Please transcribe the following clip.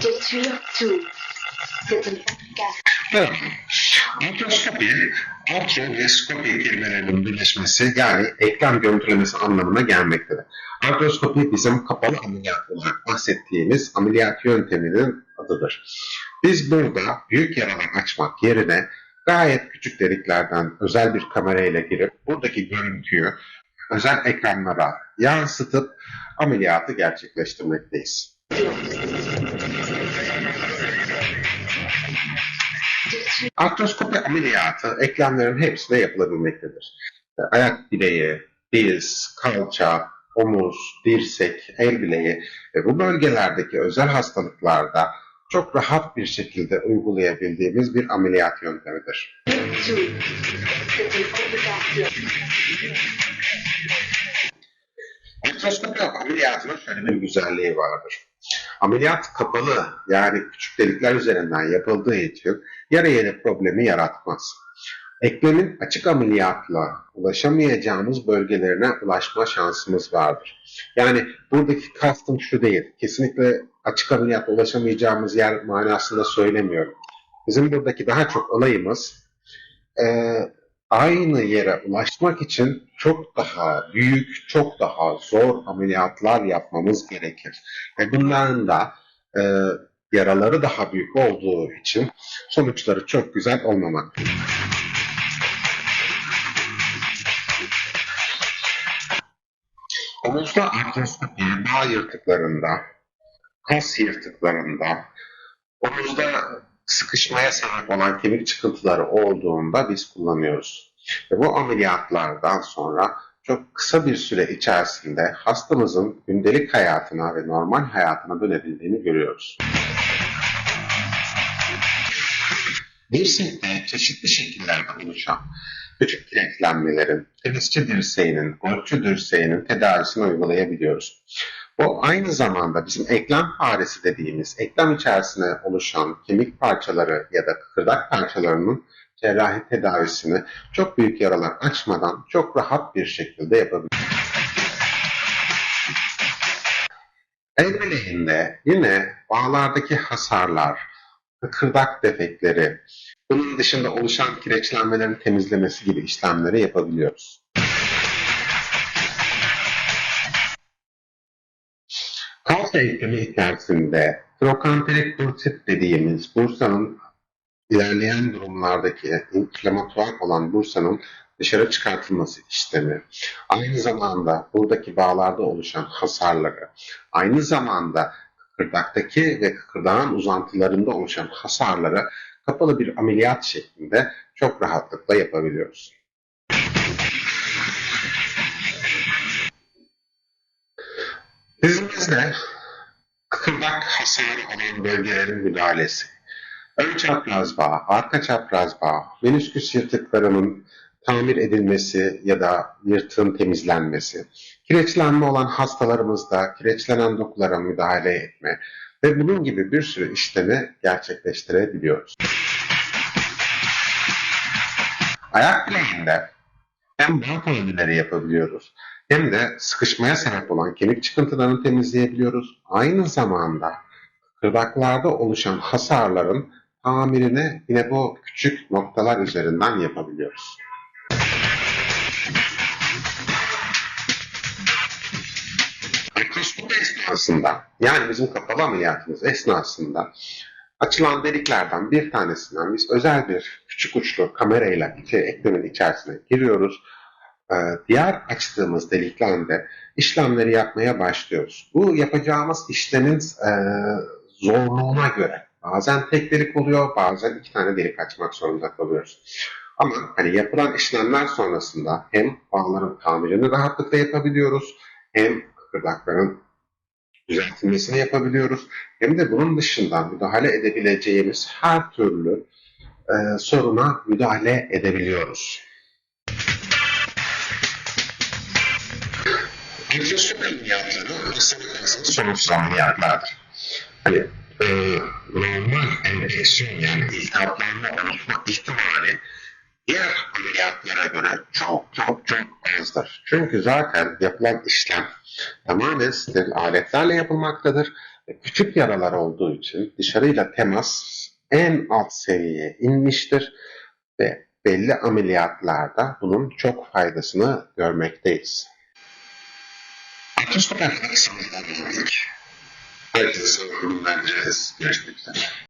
Détruire tout. Evet. Artroskopi, artro ve skopi kelimelerinin birleşmesi yani eklem görüntülemesi anlamına gelmektedir. Artroskopi bizim kapalı ameliyat olarak bahsettiğimiz ameliyat yönteminin adıdır. Biz burada büyük yaralar açmak yerine gayet küçük deliklerden özel bir kamerayla girip buradaki görüntüyü özel ekranlara yansıtıp ameliyatı gerçekleştirmekteyiz. Artroskopi ameliyatı eklemlerin hepsine yapılabilmektedir. Ayak bileği, diz, kalça, omuz, dirsek, el bileği ve bu bölgelerdeki özel hastalıklarda çok rahat bir şekilde uygulayabildiğimiz bir ameliyat yöntemidir. Artroskopi ameliyatının şöyle bir güzelliği vardır. Ameliyat kapalı yani küçük delikler üzerinden yapıldığı için yara yeri problemi yaratmaz. Eklemin açık ameliyatla ulaşamayacağımız bölgelerine ulaşma şansımız vardır. Yani buradaki kastım şu değil, kesinlikle açık ameliyatla ulaşamayacağımız yer manasında söylemiyorum. Bizim buradaki daha çok olayımız eee, aynı yere ulaşmak için çok daha büyük, çok daha zor ameliyatlar yapmamız gerekir. Ve bunların da e, yaraları daha büyük olduğu için sonuçları çok güzel olmamaktadır. Omuzda artroskopi, bağ yırtıklarında, kas yırtıklarında, omuzda sıkışmaya sebep olan kemik çıkıntıları olduğunda biz kullanıyoruz. Ve bu ameliyatlardan sonra çok kısa bir süre içerisinde hastamızın gündelik hayatına ve normal hayatına dönebildiğini görüyoruz. Dirsekte çeşitli şekillerde oluşan küçük kireçlenmelerin, tenisçi dirseğinin, golfçü dirseğinin tedavisini uygulayabiliyoruz. Bu aynı zamanda bizim eklem faresi dediğimiz eklem içerisine oluşan kemik parçaları ya da kıkırdak parçalarının cerrahi tedavisini çok büyük yaralar açmadan çok rahat bir şekilde yapabiliyoruz. El bileğinde yine bağlardaki hasarlar, kıkırdak defekleri, bunun dışında oluşan kireçlenmelerin temizlemesi gibi işlemleri yapabiliyoruz. Kalça eklemi içerisinde trokanterik bursit dediğimiz bursanın ilerleyen durumlardaki inflamatuar olan bursanın dışarı çıkartılması işlemi, aynı zamanda buradaki bağlarda oluşan hasarları, aynı zamanda kıkırdaktaki ve kıkırdağın uzantılarında oluşan hasarları kapalı bir ameliyat şeklinde çok rahatlıkla yapabiliyoruz. Dizimizde kıkırdak hasarı olan bölgelerin müdahalesi, ön çapraz bağ, arka çapraz bağ, menisküs yırtıklarının tamir edilmesi ya da yırtığın temizlenmesi, kireçlenme olan hastalarımızda kireçlenen dokulara müdahale etme ve bunun gibi bir sürü işlemi gerçekleştirebiliyoruz. Ayak bileğinde hem bağ formülleri yapabiliyoruz hem de sıkışmaya sebep olan kemik çıkıntılarını temizleyebiliyoruz. Aynı zamanda kıkırdaklarda oluşan hasarların tamirini yine bu küçük noktalar üzerinden yapabiliyoruz. Esnasında yani bizim kapalı ameliyatımız esnasında açılan deliklerden bir tanesinden biz özel bir küçük uçlu kamerayla içi, eklemin içerisine giriyoruz. Ee, diğer açtığımız deliklerde işlemleri yapmaya başlıyoruz. Bu yapacağımız işlemin e, zorluğuna göre bazen tek delik oluyor, bazen iki tane delik açmak zorunda kalıyoruz. Ama hani yapılan işlemler sonrasında hem bağların tamirini rahatlıkla yapabiliyoruz, hem kıkırdakların düzeltilmesini yapabiliyoruz, hem de bunun dışında müdahale edebileceğimiz her türlü e, soruna müdahale edebiliyoruz. Artroskop ameliyatları hastalıklarının sonuçsuz ameliyatlardır. Hani e, normal enfeksiyon yani iltihaplanma oluşma ihtimali diğer ameliyatlara göre çok çok çok azdır. Çünkü zaten yapılan işlem tamamen steril aletlerle yapılmaktadır. Küçük yaralar olduğu için dışarıyla temas en alt seviyeye inmiştir ve belli ameliyatlarda bunun çok faydasını görmekteyiz. Artroskop ameliyatı sanırım Herkese günler dileriz. Görüşmek üzere.